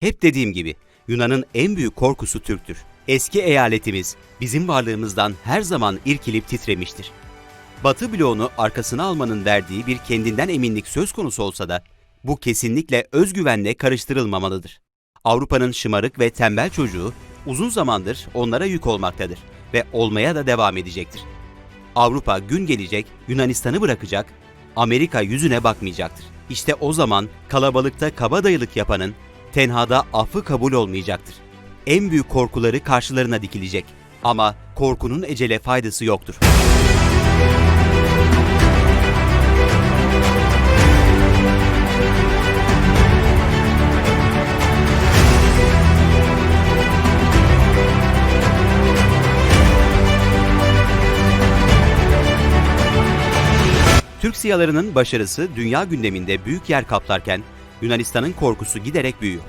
Hep dediğim gibi Yunan'ın en büyük korkusu Türk'tür. Eski eyaletimiz bizim varlığımızdan her zaman irkilip titremiştir. Batı bloğunu arkasına almanın verdiği bir kendinden eminlik söz konusu olsa da bu kesinlikle özgüvenle karıştırılmamalıdır. Avrupa'nın şımarık ve tembel çocuğu uzun zamandır onlara yük olmaktadır ve olmaya da devam edecektir. Avrupa gün gelecek Yunanistan'ı bırakacak, Amerika yüzüne bakmayacaktır. İşte o zaman kalabalıkta kabadayılık yapanın tenhada affı kabul olmayacaktır. En büyük korkuları karşılarına dikilecek. Ama korkunun ecele faydası yoktur. Türk siyalarının başarısı dünya gündeminde büyük yer kaplarken Yunanistan'ın korkusu giderek büyüyor.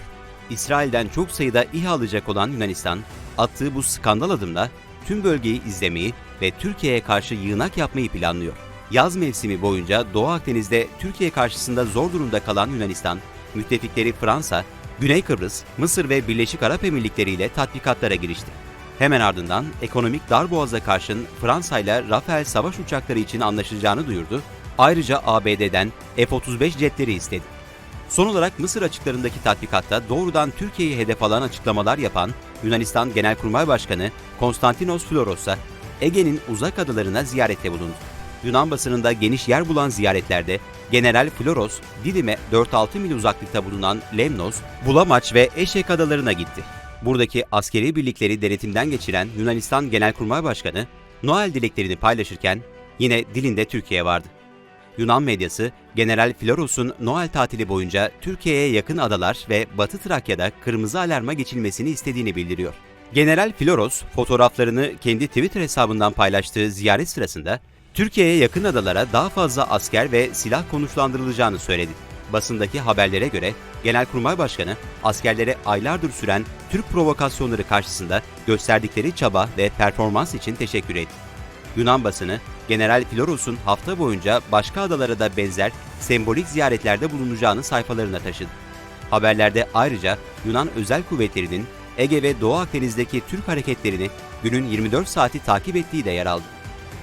İsrail'den çok sayıda İHA alacak olan Yunanistan, attığı bu skandal adımla tüm bölgeyi izlemeyi ve Türkiye'ye karşı yığınak yapmayı planlıyor. Yaz mevsimi boyunca Doğu Akdeniz'de Türkiye karşısında zor durumda kalan Yunanistan, müttefikleri Fransa, Güney Kıbrıs, Mısır ve Birleşik Arap Emirlikleri ile tatbikatlara girişti. Hemen ardından ekonomik darboğaza karşın Fransa ile Rafael savaş uçakları için anlaşılacağını duyurdu. Ayrıca ABD'den F-35 jetleri istedi. Son olarak Mısır açıklarındaki tatbikatta doğrudan Türkiye'yi hedef alan açıklamalar yapan Yunanistan Genelkurmay Başkanı Konstantinos Floros'a Ege'nin uzak adalarına ziyarette bulundu. Yunan basınında geniş yer bulan ziyaretlerde General Floros, Didim'e 4-6 mil uzaklıkta bulunan Lemnos, Bulamaç ve Eşek adalarına gitti. Buradaki askeri birlikleri denetimden geçiren Yunanistan Genelkurmay Başkanı, Noel dileklerini paylaşırken yine dilinde Türkiye vardı. Yunan medyası, General Floros'un Noel tatili boyunca Türkiye'ye yakın adalar ve Batı Trakya'da kırmızı alarma geçilmesini istediğini bildiriyor. General Floros, fotoğraflarını kendi Twitter hesabından paylaştığı ziyaret sırasında, Türkiye'ye yakın adalara daha fazla asker ve silah konuşlandırılacağını söyledi. Basındaki haberlere göre Genelkurmay Başkanı askerlere aylardır süren Türk provokasyonları karşısında gösterdikleri çaba ve performans için teşekkür etti. Yunan basını General Floros'un hafta boyunca başka adalara da benzer sembolik ziyaretlerde bulunacağını sayfalarına taşıdı. Haberlerde ayrıca Yunan özel kuvvetlerinin Ege ve Doğu Akdeniz'deki Türk hareketlerini günün 24 saati takip ettiği de yer aldı.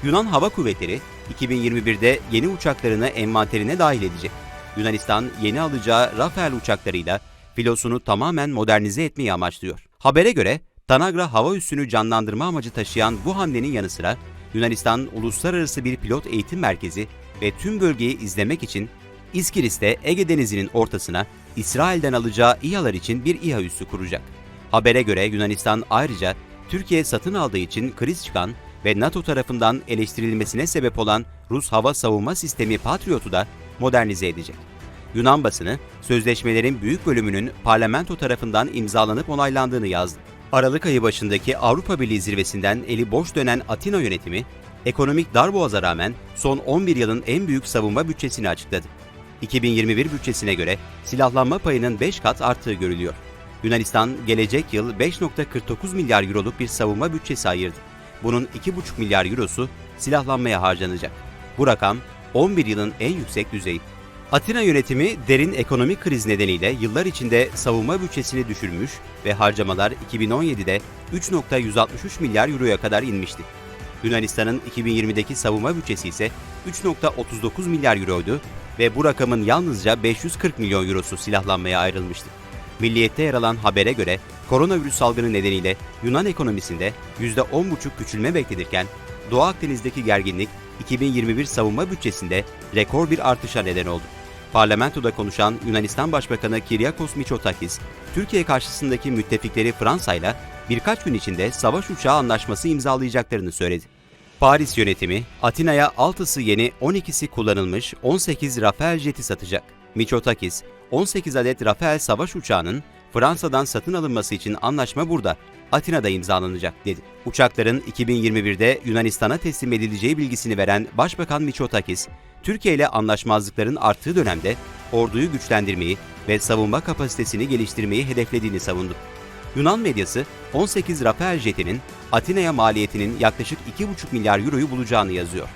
Yunan Hava Kuvvetleri 2021'de yeni uçaklarını envanterine dahil edecek. Yunanistan yeni alacağı Rafael uçaklarıyla filosunu tamamen modernize etmeyi amaçlıyor. Habere göre Tanagra hava üssünü canlandırma amacı taşıyan bu hamlenin yanı sıra Yunanistan uluslararası bir pilot eğitim merkezi ve tüm bölgeyi izlemek için İskiris'te Ege Denizi'nin ortasına İsrail'den alacağı İHA'lar için bir İHA üssü kuracak. Habere göre Yunanistan ayrıca Türkiye satın aldığı için kriz çıkan ve NATO tarafından eleştirilmesine sebep olan Rus hava savunma sistemi Patriot'u da modernize edecek. Yunan basını, sözleşmelerin büyük bölümünün parlamento tarafından imzalanıp onaylandığını yazdı. Aralık ayı başındaki Avrupa Birliği zirvesinden eli boş dönen Atina yönetimi, ekonomik darboğaza rağmen son 11 yılın en büyük savunma bütçesini açıkladı. 2021 bütçesine göre silahlanma payının 5 kat arttığı görülüyor. Yunanistan gelecek yıl 5.49 milyar euroluk bir savunma bütçesi ayırdı. Bunun 2,5 milyar eurosu silahlanmaya harcanacak. Bu rakam 11 yılın en yüksek düzeyi. Atina yönetimi derin ekonomik kriz nedeniyle yıllar içinde savunma bütçesini düşürmüş ve harcamalar 2017'de 3.163 milyar euroya kadar inmişti. Yunanistan'ın 2020'deki savunma bütçesi ise 3.39 milyar euroydu ve bu rakamın yalnızca 540 milyon eurosu silahlanmaya ayrılmıştı. Milliyette yer alan habere göre koronavirüs salgını nedeniyle Yunan ekonomisinde %10,5 küçülme beklenirken Doğu Akdeniz'deki gerginlik 2021 savunma bütçesinde rekor bir artışa neden oldu. Parlamentoda konuşan Yunanistan Başbakanı Kyriakos Mitsotakis, Türkiye karşısındaki müttefikleri Fransa ile birkaç gün içinde savaş uçağı anlaşması imzalayacaklarını söyledi. Paris yönetimi Atina'ya 6'sı yeni 12'si kullanılmış 18 Rafael jeti satacak. Mitsotakis, 18 adet Rafael savaş uçağının Fransa'dan satın alınması için anlaşma burada, Atina'da imzalanacak dedi. Uçakların 2021'de Yunanistan'a teslim edileceği bilgisini veren Başbakan Mitsotakis, Türkiye ile anlaşmazlıkların arttığı dönemde orduyu güçlendirmeyi ve savunma kapasitesini geliştirmeyi hedeflediğini savundu. Yunan medyası 18 Rafael jetinin Atina'ya maliyetinin yaklaşık 2,5 milyar euroyu bulacağını yazıyor.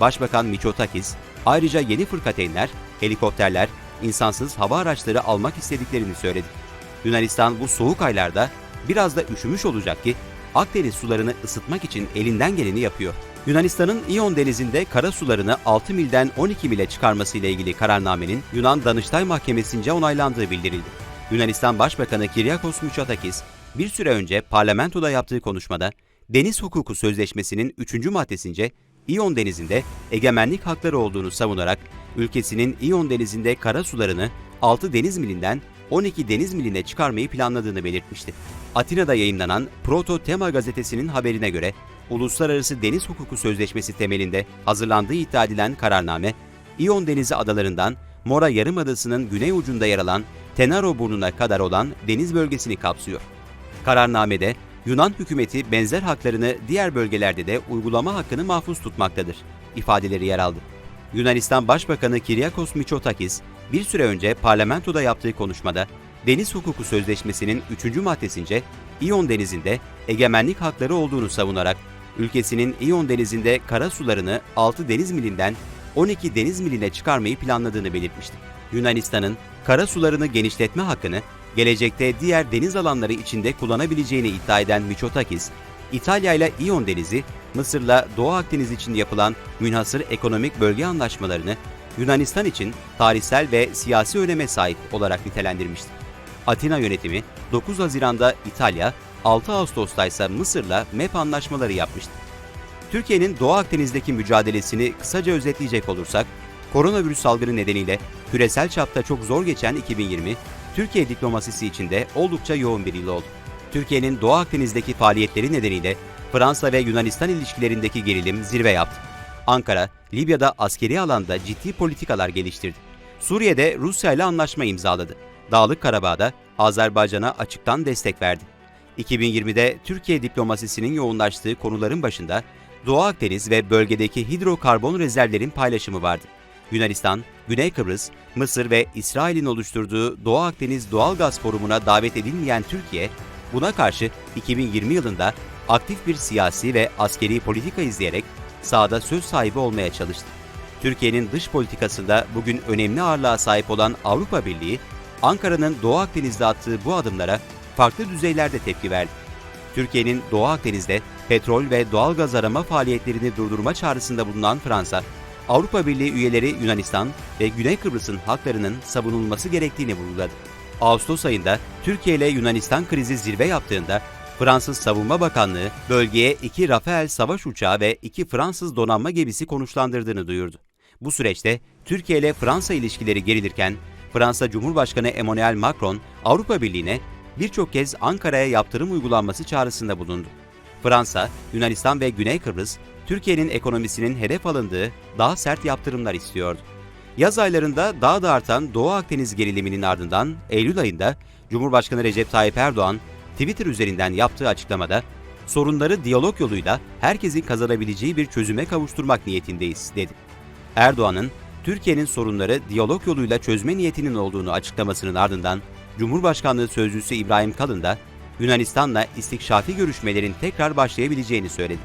Başbakan Mitsotakis ayrıca yeni fırkateynler, helikopterler, insansız hava araçları almak istediklerini söyledi. Yunanistan bu soğuk aylarda biraz da üşümüş olacak ki Akdeniz sularını ısıtmak için elinden geleni yapıyor. Yunanistan'ın İyon denizinde kara sularını 6 milden 12 mile çıkarması ile ilgili kararnamenin Yunan Danıştay Mahkemesi'nce onaylandığı bildirildi. Yunanistan Başbakanı Kyriakos Mitsotakis bir süre önce parlamentoda yaptığı konuşmada Deniz Hukuku Sözleşmesi'nin 3. maddesince İyon denizinde egemenlik hakları olduğunu savunarak ülkesinin İyon denizinde kara sularını 6 deniz milinden 12 deniz miline çıkarmayı planladığını belirtmişti. Atina'da yayınlanan Proto Tema gazetesinin haberine göre Uluslararası Deniz Hukuku Sözleşmesi temelinde hazırlandığı iddia edilen kararname, İyon Denizi adalarından Mora Yarımadası'nın güney ucunda yer alan Tenaro burnuna kadar olan deniz bölgesini kapsıyor. Kararnamede Yunan hükümeti benzer haklarını diğer bölgelerde de uygulama hakkını mahfuz tutmaktadır ifadeleri yer aldı. Yunanistan Başbakanı Kyriakos Mitsotakis bir süre önce parlamentoda yaptığı konuşmada Deniz Hukuku Sözleşmesi'nin 3. maddesince İyon Denizi'nde egemenlik hakları olduğunu savunarak ülkesinin İyon Denizi'nde kara sularını 6 deniz milinden 12 deniz miline çıkarmayı planladığını belirtmişti. Yunanistan'ın kara sularını genişletme hakkını gelecekte diğer deniz alanları içinde kullanabileceğini iddia eden Mitsotakis, İtalya ile İyon Denizi, Mısır'la Doğu Akdeniz için yapılan münhasır ekonomik bölge anlaşmalarını Yunanistan için tarihsel ve siyasi öneme sahip olarak nitelendirmişti. Atina yönetimi 9 Haziran'da İtalya, 6 Ağustos'ta ise Mısır'la MEP anlaşmaları yapmıştı. Türkiye'nin Doğu Akdeniz'deki mücadelesini kısaca özetleyecek olursak, koronavirüs salgını nedeniyle küresel çapta çok zor geçen 2020, Türkiye diplomasisi içinde oldukça yoğun bir yıl oldu. Türkiye'nin Doğu Akdeniz'deki faaliyetleri nedeniyle Fransa ve Yunanistan ilişkilerindeki gerilim zirve yaptı. Ankara, Libya'da askeri alanda ciddi politikalar geliştirdi. Suriye'de Rusya ile anlaşma imzaladı. Dağlık Karabağ'da Azerbaycan'a açıktan destek verdi. 2020'de Türkiye diplomasisinin yoğunlaştığı konuların başında Doğu Akdeniz ve bölgedeki hidrokarbon rezervlerin paylaşımı vardı. Yunanistan, Güney Kıbrıs, Mısır ve İsrail'in oluşturduğu Doğu Akdeniz Doğal Gaz Forumu'na davet edilmeyen Türkiye, buna karşı 2020 yılında aktif bir siyasi ve askeri politika izleyerek sahada söz sahibi olmaya çalıştı. Türkiye'nin dış politikasında bugün önemli ağırlığa sahip olan Avrupa Birliği, Ankara'nın Doğu Akdeniz'de attığı bu adımlara farklı düzeylerde tepki verdi. Türkiye'nin Doğu Akdeniz'de petrol ve doğal gaz arama faaliyetlerini durdurma çağrısında bulunan Fransa, Avrupa Birliği üyeleri Yunanistan ve Güney Kıbrıs'ın haklarının savunulması gerektiğini vurguladı. Ağustos ayında Türkiye ile Yunanistan krizi zirve yaptığında Fransız Savunma Bakanlığı bölgeye iki Rafael savaş uçağı ve iki Fransız donanma gemisi konuşlandırdığını duyurdu. Bu süreçte Türkiye ile Fransa ilişkileri gerilirken Fransa Cumhurbaşkanı Emmanuel Macron Avrupa Birliği'ne birçok kez Ankara'ya yaptırım uygulanması çağrısında bulundu. Fransa, Yunanistan ve Güney Kıbrıs, Türkiye'nin ekonomisinin hedef alındığı daha sert yaptırımlar istiyordu. Yaz aylarında daha da artan Doğu Akdeniz geriliminin ardından Eylül ayında Cumhurbaşkanı Recep Tayyip Erdoğan Twitter üzerinden yaptığı açıklamada sorunları diyalog yoluyla herkesin kazanabileceği bir çözüme kavuşturmak niyetindeyiz dedi. Erdoğan'ın Türkiye'nin sorunları diyalog yoluyla çözme niyetinin olduğunu açıklamasının ardından Cumhurbaşkanlığı Sözcüsü İbrahim Kalın da Yunanistan'la istikşafi görüşmelerin tekrar başlayabileceğini söyledi.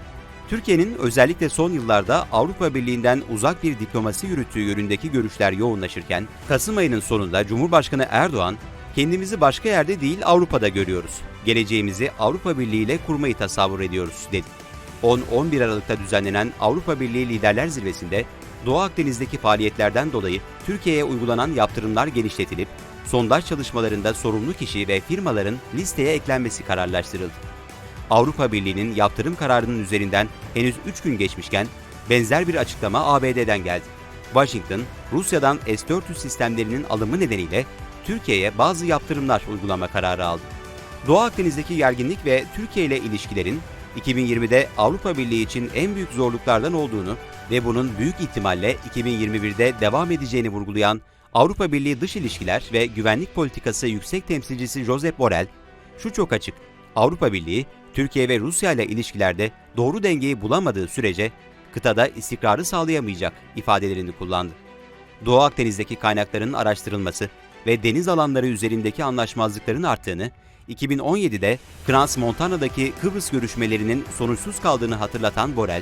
Türkiye'nin özellikle son yıllarda Avrupa Birliği'nden uzak bir diplomasi yürüttüğü yönündeki görüşler yoğunlaşırken, Kasım ayının sonunda Cumhurbaşkanı Erdoğan, kendimizi başka yerde değil Avrupa'da görüyoruz. Geleceğimizi Avrupa Birliği ile kurmayı tasavvur ediyoruz, dedi. 10-11 Aralık'ta düzenlenen Avrupa Birliği Liderler Zirvesi'nde Doğu Akdeniz'deki faaliyetlerden dolayı Türkiye'ye uygulanan yaptırımlar genişletilip, sondaj çalışmalarında sorumlu kişi ve firmaların listeye eklenmesi kararlaştırıldı. Avrupa Birliği'nin yaptırım kararının üzerinden henüz 3 gün geçmişken benzer bir açıklama ABD'den geldi. Washington, Rusya'dan S-400 sistemlerinin alımı nedeniyle Türkiye'ye bazı yaptırımlar uygulama kararı aldı. Doğu Akdeniz'deki gerginlik ve Türkiye ile ilişkilerin 2020'de Avrupa Birliği için en büyük zorluklardan olduğunu ve bunun büyük ihtimalle 2021'de devam edeceğini vurgulayan Avrupa Birliği Dış İlişkiler ve Güvenlik Politikası Yüksek Temsilcisi Josep Borrell, şu çok açık, Avrupa Birliği, Türkiye ve Rusya ile ilişkilerde doğru dengeyi bulamadığı sürece kıtada istikrarı sağlayamayacak ifadelerini kullandı. Doğu Akdeniz'deki kaynakların araştırılması ve deniz alanları üzerindeki anlaşmazlıkların arttığını, 2017'de Krans Montana'daki Kıbrıs görüşmelerinin sonuçsuz kaldığını hatırlatan Borrell,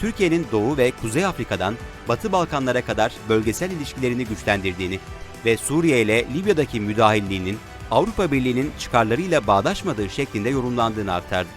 Türkiye'nin Doğu ve Kuzey Afrika'dan Batı Balkanlara kadar bölgesel ilişkilerini güçlendirdiğini ve Suriye ile Libya'daki müdahilliğinin Avrupa Birliği'nin çıkarlarıyla bağdaşmadığı şeklinde yorumlandığını aktardı.